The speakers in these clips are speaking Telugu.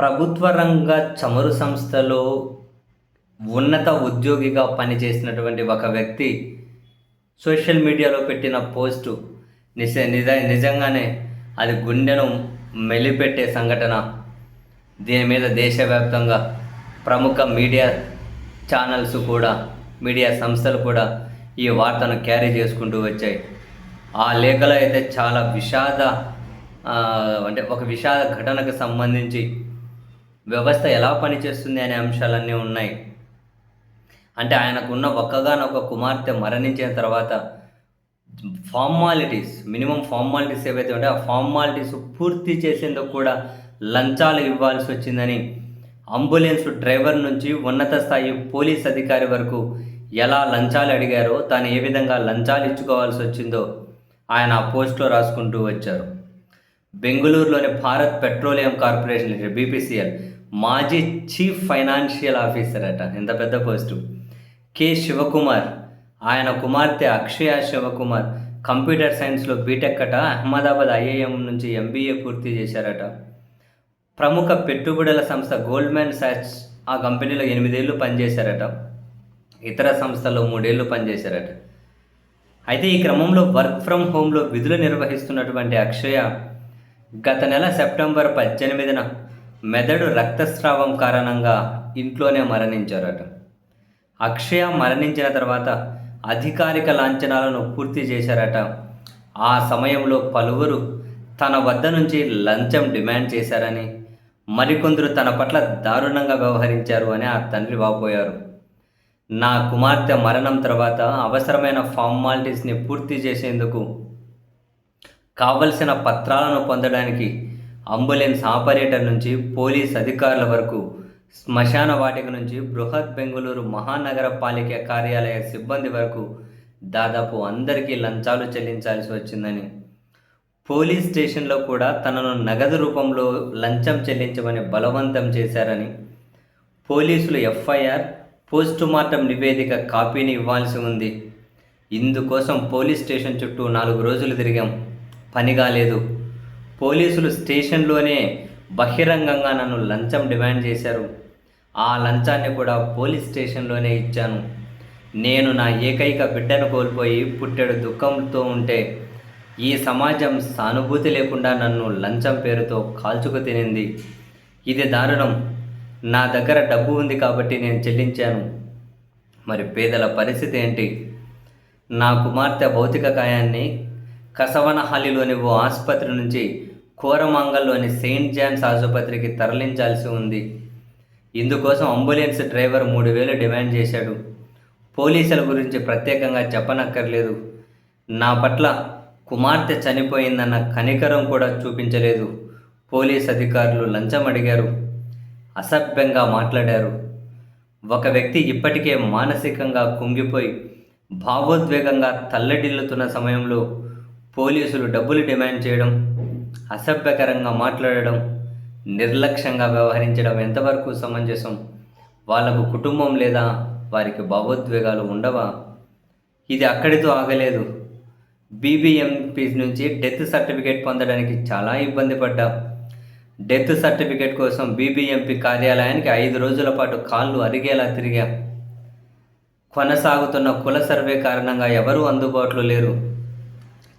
ప్రభుత్వ రంగ చమురు సంస్థలో ఉన్నత ఉద్యోగిగా పనిచేసినటువంటి ఒక వ్యక్తి సోషల్ మీడియాలో పెట్టిన పోస్టు నిజ నిజ నిజంగానే అది గుండెను మెలిపెట్టే సంఘటన. దీని మీద దేశవ్యాప్తంగా ప్రముఖ మీడియా ఛానల్స్ కూడా మీడియా సంస్థలు కూడా ఈ వార్తను క్యారీ చేసుకుంటూ వచ్చాయి. ఆ లేఖలో అయితే చాలా విషాద అంటే ఒక విషాద ఘటనకు సంబంధించి వ్యవస్థ ఎలా పనిచేస్తుంది అనే అంశాలన్నీ ఉన్నాయి. అంటే ఆయనకున్న ఒక్కగానొక కుమార్తె మరణించిన తర్వాత ఫార్మాలిటీస్ మినిమం ఫార్మాలిటీస్ ఏవైతే ఉంటాయో ఆ ఫార్మాలిటీస్ పూర్తి చేసేందుకు కూడా లంచాలు ఇవ్వాల్సి వచ్చిందని అంబులెన్స్ డ్రైవర్ నుంచి ఉన్నత స్థాయి పోలీస్ అధికారి వరకు ఎలా లంచాలు అడిగారో తాను ఏ విధంగా లంచాలు ఇచ్చుకోవాల్సి వచ్చిందో ఆయన ఆ పోస్ట్లో రాసుకుంటూ వచ్చారు. బెంగళూరులోని Bharat petroleum corporation limited BPCL మాజీ చీఫ్ ఫైనాన్షియల్ ఆఫీసర్ అట. ఎంత పెద్ద పోస్టు. కె శివకుమార్ ఆయన కుమార్తె అక్షయ శివకుమార్ కంప్యూటర్ సైన్స్లో బీటెక్ అట. అహ్మదాబాద్ ఐఐఎం నుంచి ఎంబీఏ పూర్తి చేశారట. ప్రముఖ పెట్టుబడుల సంస్థ గోల్డ్మెన్ సాచ్ ఆ కంపెనీలో ఎనిమిదేళ్ళు పనిచేశారట. ఇతర సంస్థల్లో మూడేళ్ళు పనిచేశారట. అయితే ఈ క్రమంలో వర్క్ ఫ్రమ్ హోమ్లో విధులు నిర్వహిస్తున్నటువంటి అక్షయ గత నెల సెప్టెంబర్ పద్దెనిమిదిన మెదడు రక్తస్రావం కారణంగా ఇంట్లోనే మరణించారట. అక్షయ మరణించిన తర్వాత అధికారిక లాంఛనాలను పూర్తి చేశారట. ఆ సమయంలో పలువురు తన వద్ద నుంచి లంచం డిమాండ్ చేశారని మరికొందరు తన పట్ల దారుణంగా వ్యవహరించారు అని ఆ తండ్రి వాపోయారు. నా కుమార్తె మరణం తర్వాత అవసరమైన ఫార్మాలిటీస్ని పూర్తి చేసేందుకు కావలసిన పత్రాలను పొందడానికి అంబులెన్స్ ఆపరేటర్ నుంచి పోలీస్ అధికారుల వరకు శ్మశాన వాటిక నుంచి బృహత్ బెంగళూరు మహానగర పాలిక కార్యాలయ సిబ్బంది వరకు దాదాపు అందరికీ లంచాలు చెల్లించాల్సి వచ్చిందని. పోలీస్ స్టేషన్లో కూడా తనను నగదు రూపంలో లంచం చెల్లించమని బలవంతం చేశారని పోలీసులు ఎఫ్ఐఆర్ పోస్టుమార్టం నివేదిక కాపీని ఇవ్వాల్సి ఉంది. ఇందుకోసం పోలీస్ స్టేషన్ చుట్టూ నాలుగు రోజులు తిరిగాం. పని కాలేదు. పోలీసులు స్టేషన్లోనే బహిరంగంగా నన్ను లంచం డిమాండ్ చేశారు. ఆ లంచాన్ని కూడా పోలీస్ స్టేషన్లోనే ఇచ్చాను. నేను నా ఏకైక బిడ్డను కోల్పోయి పుట్టెడు దుఃఖంతో ఉంటే ఈ సమాజం సానుభూతి లేకుండా నన్ను లంచం పేరుతో కాల్చుకు తినింది. ఇది దారుణం. నా దగ్గర డబ్బు ఉంది కాబట్టి నేను చెల్లించాను. మరి పేదల పరిస్థితి ఏంటి? నా కుమార్తె భౌతిక కాయాన్ని కసవనహల్లిలోని ఓ ఆసుపత్రి నుంచి కోరమంగల్లోని సెయింట్ జాన్స్ ఆసుపత్రికి తరలించాల్సి ఉంది. ఇందుకోసం అంబులెన్స్ డ్రైవర్ మూడు వేలు డిమాండ్ చేశాడు. పోలీసుల గురించి ప్రత్యేకంగా చెప్పనక్కర్లేదు. నా పట్ల కుమార్తె చనిపోయిందన్న కనికరం కూడా చూపించలేదు. పోలీస్ అధికారులు లంచం అడిగారు. అసభ్యంగా మాట్లాడారు. ఒక వ్యక్తి ఇప్పటికే మానసికంగా కుంగిపోయి భావోద్వేగంగా తల్లడిల్లుతున్న సమయంలో పోలీసులు డబ్బులు డిమాండ్ చేయడం అసభ్యకరంగా మాట్లాడడం నిర్లక్ష్యంగా వ్యవహరించడం ఎంతవరకు సమంజసం? వాళ్ళకు కుటుంబం లేదా వారికి భావోద్వేగాలు ఉండవా? ఇది అక్కడితో ఆగలేదు. బీబీఎంపీ నుంచి డెత్ సర్టిఫికేట్ పొందడానికి చాలా ఇబ్బంది పడ్డా. డెత్ సర్టిఫికేట్ కోసం బీబీఎంపీ కార్యాలయానికి ఐదు రోజుల పాటు కాళ్ళు అరిగేలా తిరిగా. కొనసాగుతున్న కుల సర్వే కారణంగా ఎవరూ అందుబాటులో లేరు.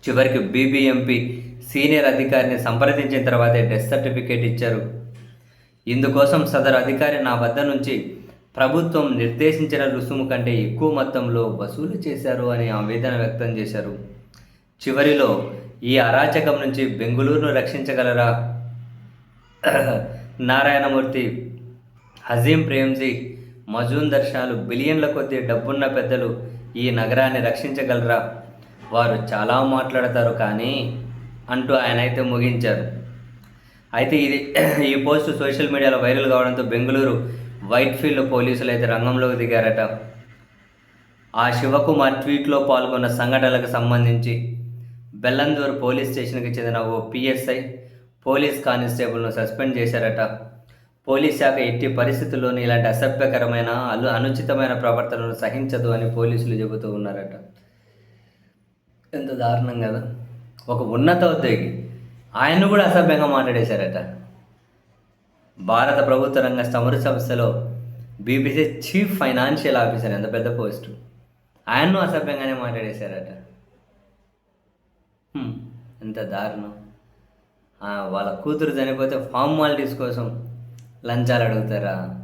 చివరికి బీబీఎంపీ సీనియర్ అధికారిని సంప్రదించిన తర్వాతే డెత్ సర్టిఫికేట్ ఇచ్చారు. ఇందుకోసం సదరు అధికారి నా వద్ద నుంచి ప్రభుత్వం నిర్దేశించిన రుసుము కంటే ఎక్కువ మొత్తంలో వసూలు చేశారు అని ఆవేదన వ్యక్తం చేశారు. చివరిలో ఈ అరాచకం నుంచి బెంగుళూరును రక్షించగలరా? నారాయణమూర్తి హజీం ప్రేమ్జీ మజూందర్ షాలు బిలియన్ల కొద్దీ డబ్బున్న పెద్దలు ఈ నగరాన్ని రక్షించగలరా? వారు చాలా మాట్లాడతారు కానీ అంటూ ఆయన అయితే ముగించారు. అయితే ఇది ఈ పోస్ట్ సోషల్ మీడియాలో వైరల్ కావడంతో బెంగళూరు వైట్ఫీల్డ్ పోలీసులు అయితే రంగంలోకి దిగారట. ఆ శివకుమార్ ట్వీట్లో పాల్గొన్న సంఘటనలకు సంబంధించి బెల్లందూరు పోలీస్ స్టేషన్కి చెందిన ఓ పిఎస్ఐ పోలీస్ కానిస్టేబుల్ను సస్పెండ్ చేశారట. పోలీస్ శాఖ ఎట్టి పరిస్థితుల్లోనూ ఇలాంటి అసభ్యకరమైన అను అనుచితమైన ప్రవర్తనను సహించదు అని పోలీసులు చెబుతూ ఉన్నారట. ఎంత దారుణం కదా. ఒక ఉన్నత ఉద్యోగి ఆయన కూడా అసభ్యంగా మాట్లాడేశారట. భారత ప్రభుత్వ రంగ చమురు సంస్థలో బీబీసీ చీఫ్ ఫైనాన్షియల్ ఆఫీసర్ ఎంత పెద్ద పోస్టు. ఆయన్ను అసభ్యంగానే మాట్లాడేశారట. ఎంత దారుణం. వాళ్ళ కూతురు చనిపోతే ఫార్మాలిటీస్ కోసం లంచాలు అడుగుతారా?